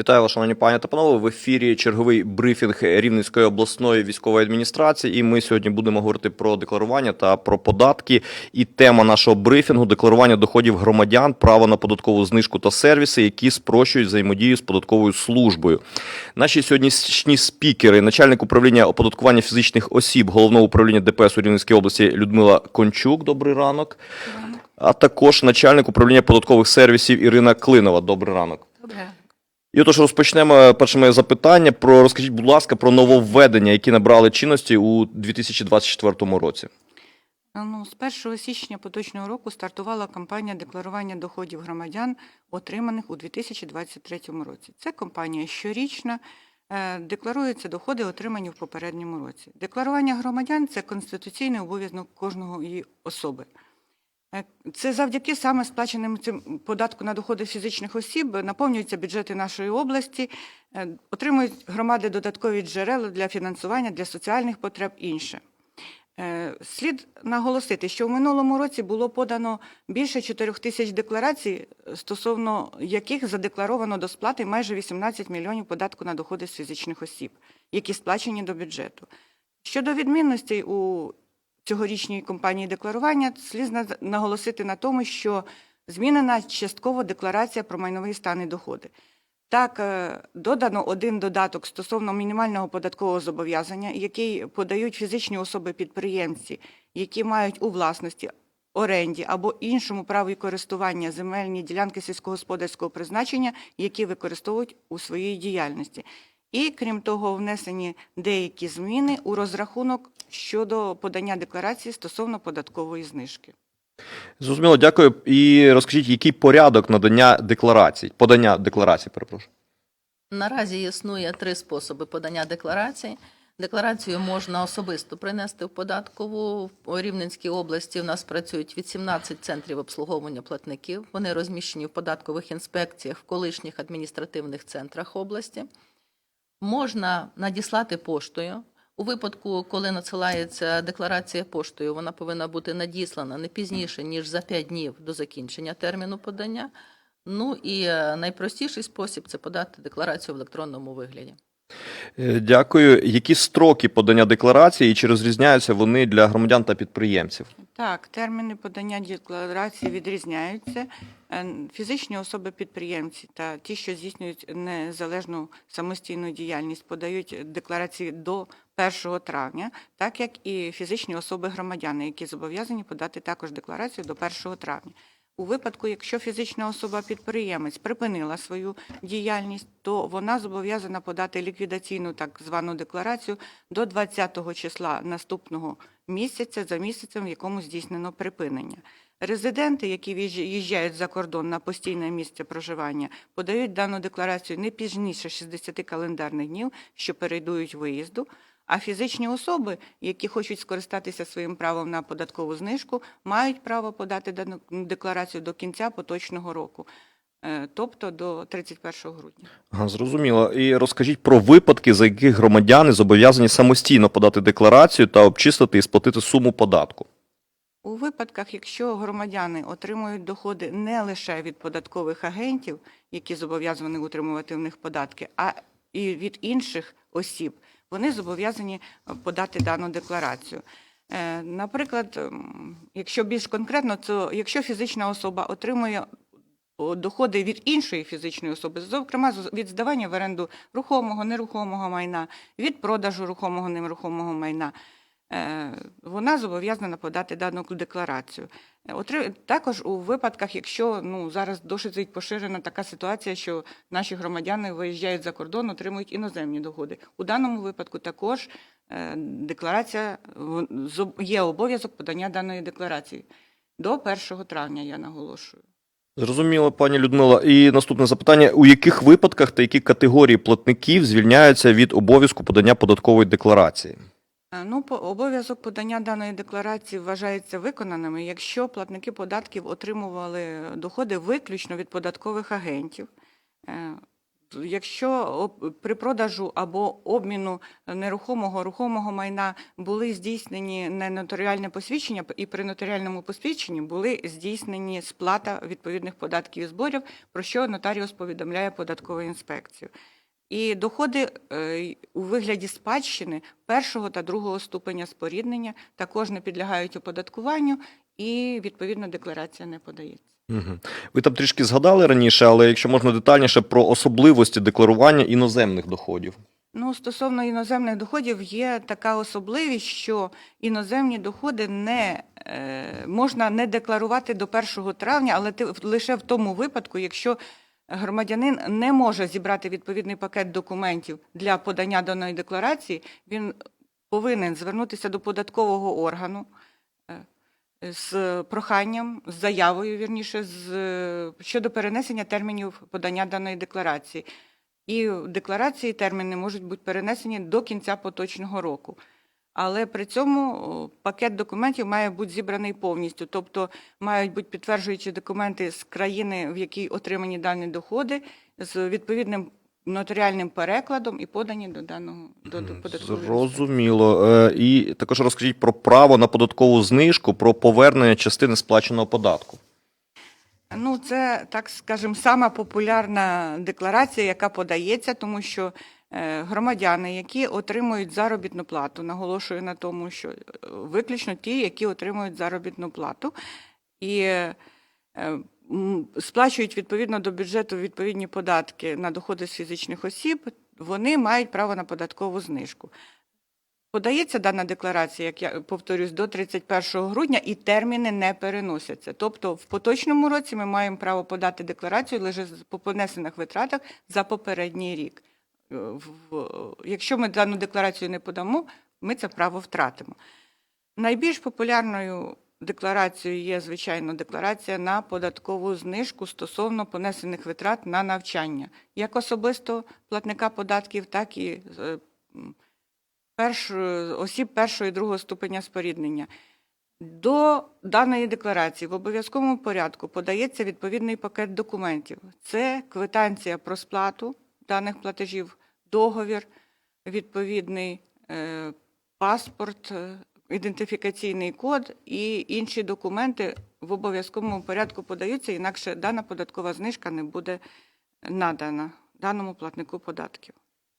Вітаю вас, шановні пані та панове. В ефірі черговий брифінг Рівненської обласної військової адміністрації. І ми сьогодні будемо говорити про декларування та про податки. І тема нашого брифінгу декларування доходів громадян, право на податкову знижку та сервіси, які спрощують взаємодію з податковою службою. Наші сьогоднішні спікери, начальник управління оподаткування фізичних осіб головного управління ДПС у Рівненській області Людмила Кончук. Добрий ранок. А також начальник управління податкових сервісів Ірина Клинова. Добрий ранок. Добре. І отож розпочнемо перше моє запитання. Про розкажіть, будь ласка, про нововведення, які набрали чинності у 2024 році. Ну, з 1 січня поточного року стартувала кампанія декларування доходів громадян, отриманих у 2023 році. Це кампанія щорічна. е, Декларуються доходи, отримані в попередньому році. Декларування громадян це конституційний обов'язок кожного її особи. Е, Це завдяки саме сплаченим цим податку на доходи фізичних осіб наповнюються бюджети нашої області, е, отримують громади додаткові джерела для фінансування, для соціальних потреб інше. Е, Слід наголосити, що в минулому році було подано більше 4 тисяч декларацій, стосовно яких задекларовано до сплати майже 18 мільйонів податку на доходи з фізичних осіб, які сплачені до бюджету. Щодо відмінностей у цьогорічній кампанії декларування, слід на- наголосити на тому, що змінена частково декларація про майновий стан і доходи. Так, е, додано один додаток стосовно мінімального податкового зобов'язання, який подають фізичні особи-підприємці, які мають у власності, оренді або іншому праві користування земельні ділянки сільськогосподарського призначення, які використовують у своїй діяльності. І крім того, внесені деякі зміни у розрахунок щодо подання декларації стосовно податкової знижки. Зрозуміло, дякую. І розкажіть, який порядок надання декларацій, подання декларацій, перепрошую. Наразі існує три способи подання декларацій. Декларацію можна особисто принести в податкову. У Рівненській області у нас працюють 18 центрів обслуговування платників. Вони розміщені в податкових інспекціях в колишніх адміністративних центрах області. Можна надіслати поштою. У випадку, коли надсилається декларація поштою, вона повинна бути надіслана не пізніше, ніж за 5 днів до закінчення терміну подання. Ну і е, найпростіший спосіб це подати декларацію в електронному вигляді. Е, Дякую. Які строки подання декларації і чи розрізняються вони для громадян та підприємців? Так, терміни подання декларації відрізняються. Е, Фізичні особи-підприємці та ті, що здійснюють незалежну самостійну діяльність, подають декларації до 1 травня, так як і фізичні особи-громадяни, які зобов'язані подати також декларацію до 1 травня. У випадку, якщо фізична особа-підприємець припинила свою діяльність, то вона зобов'язана подати ліквідаційну так звану декларацію до 20 числа наступного місяця за місяцем, в якому здійснено припинення. Резиденти, які в'їжджають за кордон на постійне місце проживання, подають дану декларацію не пізніше 60 календарних днів, що перейдуть виїзду. А фізичні особи, які хочуть скористатися своїм правом на податкову знижку, мають право подати дану декларацію до кінця поточного року, е, тобто до 31 грудня. Ага, зрозуміло. І розкажіть про випадки, за яких громадяни зобов'язані самостійно подати декларацію та обчислити і сплатити суму податку. У випадках, якщо громадяни отримують доходи не лише від податкових агентів, які зобов'язані утримувати в них податки, а і від інших осіб, вони зобов'язані е, подати дану декларацію. Е, Наприклад, якщо більш конкретно, то якщо фізична особа отримує доходи від іншої фізичної особи, зокрема від здавання в оренду рухомого, нерухомого майна, від продажу рухомого, нерухомого майна, вона зобов'язана подати дану декларацію. Е, Також у випадках, якщо ну, зараз досить поширена така ситуація, що наші громадяни виїжджають за кордон, отримують іноземні доходи. У даному випадку також е, декларація є обов'язок подання даної декларації до 1 травня, я наголошую. Зрозуміло, пані Людмила. І наступне запитання: у яких випадках та які категорії платників звільняються від обов'язку подання податкової декларації? Е, Ну, обов'язок подання даної декларації вважається виконаними, якщо платники податків отримували доходи виключно від податкових агентів. Е, якщо при продажу або обміну нерухомого рухомого майна були здійснені не нотаріальне посвідчення, і при нотаріальному посвідченні були здійснені сплата відповідних податків і зборів, про що нотаріус повідомляє податкову інспекцію. І доходи е, у вигляді спадщини першого та другого ступеня споріднення також не підлягають оподаткуванню, і відповідно декларація не подається. Угу. Ви там трішки згадали раніше, але якщо можна детальніше про особливості декларування іноземних доходів. Ну, стосовно іноземних доходів, є така особливість, що іноземні доходи не е, можна не декларувати до 1 травня, але ти, лише в тому випадку, якщо громадянин не може зібрати відповідний пакет документів для подання даної декларації, він повинен звернутися до податкового органу. е, З проханням, з заявою, вірніше, з, щодо перенесення термінів подання даної декларації. І в декларації терміни можуть бути перенесені до кінця поточного року. Але при цьому пакет документів має бути зібраний повністю, тобто мають бути підтверджуючі документи з країни, в якій отримані дані доходи, з відповідним нотаріальним перекладом і подані до даного до, податкової Зрозуміло. Е, І також розкажіть про право на податкову знижку, про повернення частини сплаченого податку. Ну, це, так скажемо, сама популярна декларація, яка подається, тому що громадяни, які отримують заробітну плату, наголошую на тому, що е, виключно ті, які отримують заробітну плату, і е, сплачують відповідно до бюджету відповідні податки на доходи з фізичних осіб, вони мають право на податкову знижку. Подається дана декларація, як я повторюсь, до 31 грудня і терміни не переносяться. Тобто в поточному році ми маємо право подати декларацію лише по понесених витратах за попередній рік. Е, Якщо ми дану декларацію не подамо, ми це право втратимо. Найбільш популярною декларацією є, звичайно, декларація на податкову знижку стосовно понесених витрат на навчання, як особисто платника податків, так і е, перш, осіб першого і другого ступеня споріднення. До даної декларації в обов'язковому порядку подається відповідний пакет документів. Це квитанція про сплату даних платежів, договір, відповідний е, паспорт, е, ідентифікаційний код і інші документи в обов'язковому порядку подаються, інакше дана податкова знижка не буде надана даному платнику податків.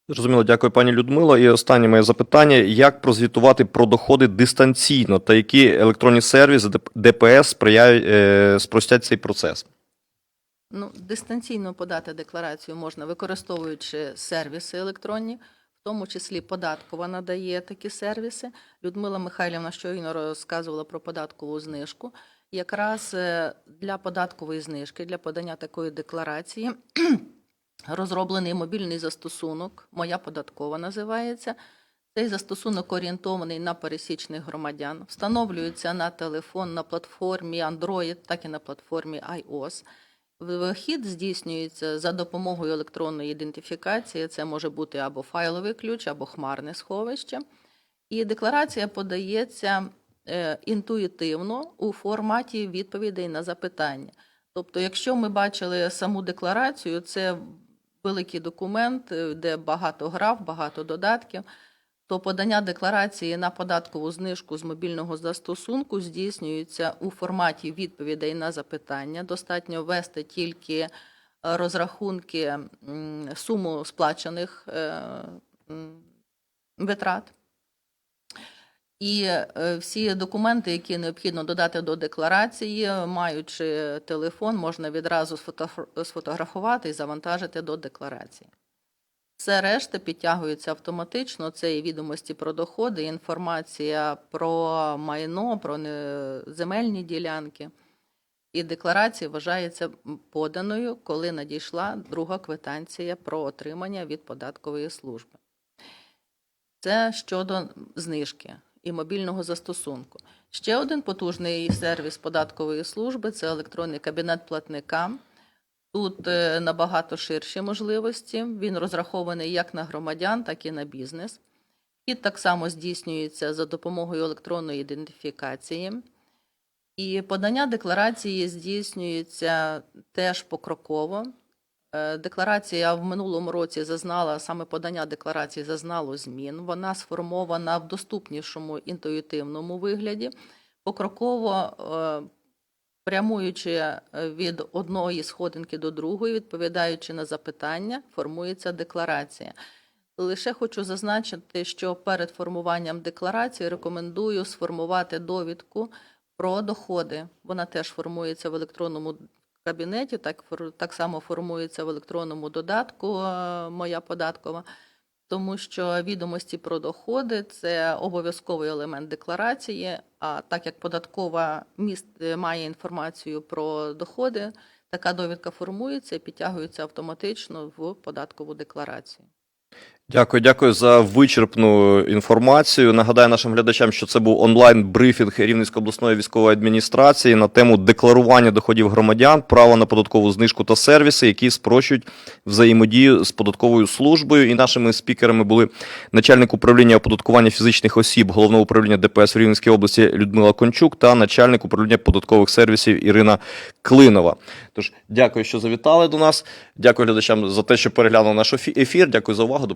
Зрозуміло, дякую, пані Людмило. І останнє моє запитання: як прозвітувати про доходи дистанційно та які електронні сервіси ДПС сприяють е, спростять цей процес? Ну, дистанційно подати декларацію можна, використовуючи сервіси електронні, в тому числі податкова надає такі сервіси. Людмила Михайлівна щойно розказувала про податкову знижку. Якраз е, для податкової знижки, для подання такої декларації розроблений мобільний застосунок, моя податкова називається. Цей застосунок орієнтований на пересічних громадян, встановлюється на телефон на платформі Android, так і на платформі iOS. Вихід здійснюється за допомогою електронної ідентифікації. Це може бути або файловий ключ, або хмарне сховище. І декларація подається е, інтуїтивно у форматі відповідей на запитання. Тобто, якщо ми бачили саму декларацію, це великий документ, е, де багато граф, багато додатків, то подання декларації на податкову знижку з мобільного застосунку здійснюється у форматі відповідей на запитання. Достатньо ввести тільки е, розрахунки суму сплачених е, витрат. І е, всі документи, які необхідно додати до декларації, маючи телефон, можна відразу сфотографувати і завантажити до декларації. Все решта підтягується автоматично. Це і відомості про доходи, інформація про майно, про земельні ділянки. І декларація вважається поданою, коли надійшла друга квитанція про отримання від податкової служби. Це щодо знижки і мобільного застосунку. Ще один потужний сервіс податкової служби це електронний кабінет платника. Тут е, набагато ширші можливості. Він розрахований як на громадян, так і на бізнес. Вхід так само здійснюється за допомогою електронної ідентифікації. І подання декларації здійснюється теж покроково. Е, Декларація в минулому році зазнала саме подання декларації зазнало змін. Вона сформована в доступнішому інтуїтивному вигляді. Покроково е, прямуючи е, від одної сходинки до другої, відповідаючи на запитання, формується декларація. Лише хочу зазначити, що перед формуванням декларації рекомендую сформувати довідку про доходи. Вона теж формується в електронному кабінеті, так, так само формується в електронному додатку е, Моя податкова, тому що відомості про доходи це обов'язковий елемент декларації. А так як податкова міст е, має інформацію про доходи, така довідка формується і підтягується автоматично в податкову декларацію. Дякую, дякую за вичерпну інформацію. Нагадаю нашим глядачам, що це був онлайн-брифінг Рівненської обласної військової адміністрації на тему декларування доходів громадян, право на податкову знижку та сервіси, які спрощують взаємодію з податковою службою. І нашими спікерами були начальник управління оподаткування фізичних осіб головного управління ДПС в Рівненській області Людмила Кончук та начальник управління податкових сервісів Ірина Клинова. Тож дякую, що завітали до нас. Дякую глядачам за те, що переглянули наш ефір. Дякую за увагу. До